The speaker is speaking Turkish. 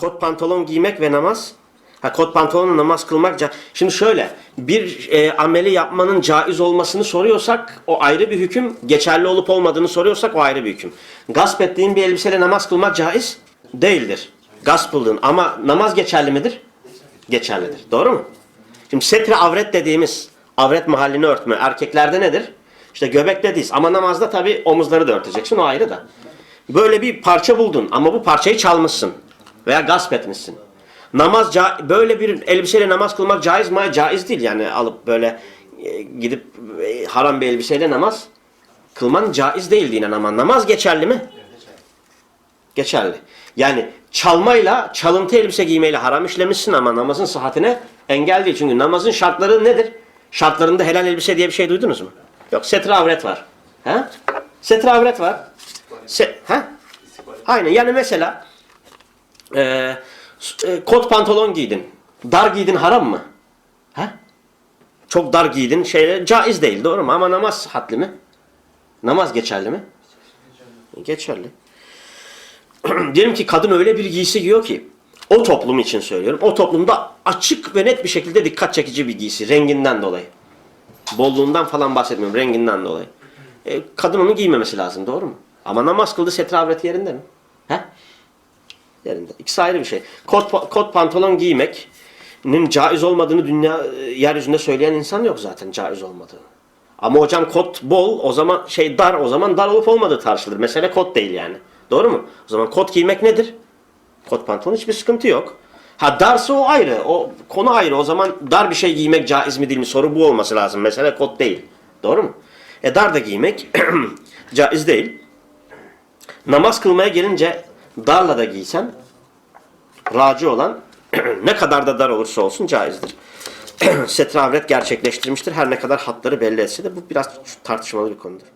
kot pantolon giymek ve namaz. Ha kot pantolonla namaz kılmak. ca- Şimdi şöyle bir e, ameli yapmanın caiz olmasını soruyorsak o ayrı bir hüküm. Geçerli olup olmadığını soruyorsak o ayrı bir hüküm. Gasp ettiğin bir elbiseyle namaz kılmak caiz değildir. Gasp kıldın ama namaz geçerli midir? Geçerlidir. Doğru mu? Şimdi setre avret dediğimiz avret mahallini örtme erkeklerde nedir? İşte göbekte diz ama namazda tabi omuzları da örteceksin o ayrı da. Böyle bir parça buldun ama bu parçayı çalmışsın veya gasp etmişsin. Namaz böyle bir elbiseyle namaz kılmak caiz mi? Caiz değil yani alıp böyle e, gidip e, haram bir elbiseyle namaz kılman caiz değil dinen ama namaz geçerli mi? Geçerli. Yani çalmayla, çalıntı elbise giymeyle haram işlemişsin ama namazın sıhhatine engel değil. Çünkü namazın şartları nedir? Şartlarında helal elbise diye bir şey duydunuz mu? Yok, setre avret var. He? Setre avret var. Se He? Aynen. Yani mesela e, s- e, kot pantolon giydin. Dar giydin haram mı? He? Çok dar giydin. Şeyle, caiz değil doğru mu? Ama namaz sıhhatli mi? Namaz geçerli mi? Geçerli. Diyelim ki kadın öyle bir giysi giyiyor ki o toplum için söylüyorum. O toplumda açık ve net bir şekilde dikkat çekici bir giysi. Renginden dolayı. Bolluğundan falan bahsetmiyorum. Renginden dolayı. E, kadın onu giymemesi lazım. Doğru mu? Ama namaz kıldı setre avreti yerinde mi? He? Yerinde. İkisi ayrı bir şey. Kot, kot pantolon giymek'nin caiz olmadığını dünya e, yeryüzünde söyleyen insan yok zaten caiz olmadığını. Ama hocam kot bol o zaman şey dar o zaman dar olup olmadığı tartışılır. Mesele kot değil yani. Doğru mu? O zaman kot giymek nedir? Kot pantolon hiçbir sıkıntı yok. Ha darsa o ayrı. O konu ayrı. O zaman dar bir şey giymek caiz mi değil mi? Soru bu olması lazım. Mesele kot değil. Doğru mu? E dar da giymek caiz değil. Namaz kılmaya gelince darla da giysen raci olan ne kadar da dar olursa olsun caizdir. Setre avret gerçekleştirmiştir. Her ne kadar hatları belli etse de bu biraz tartışmalı bir konudur.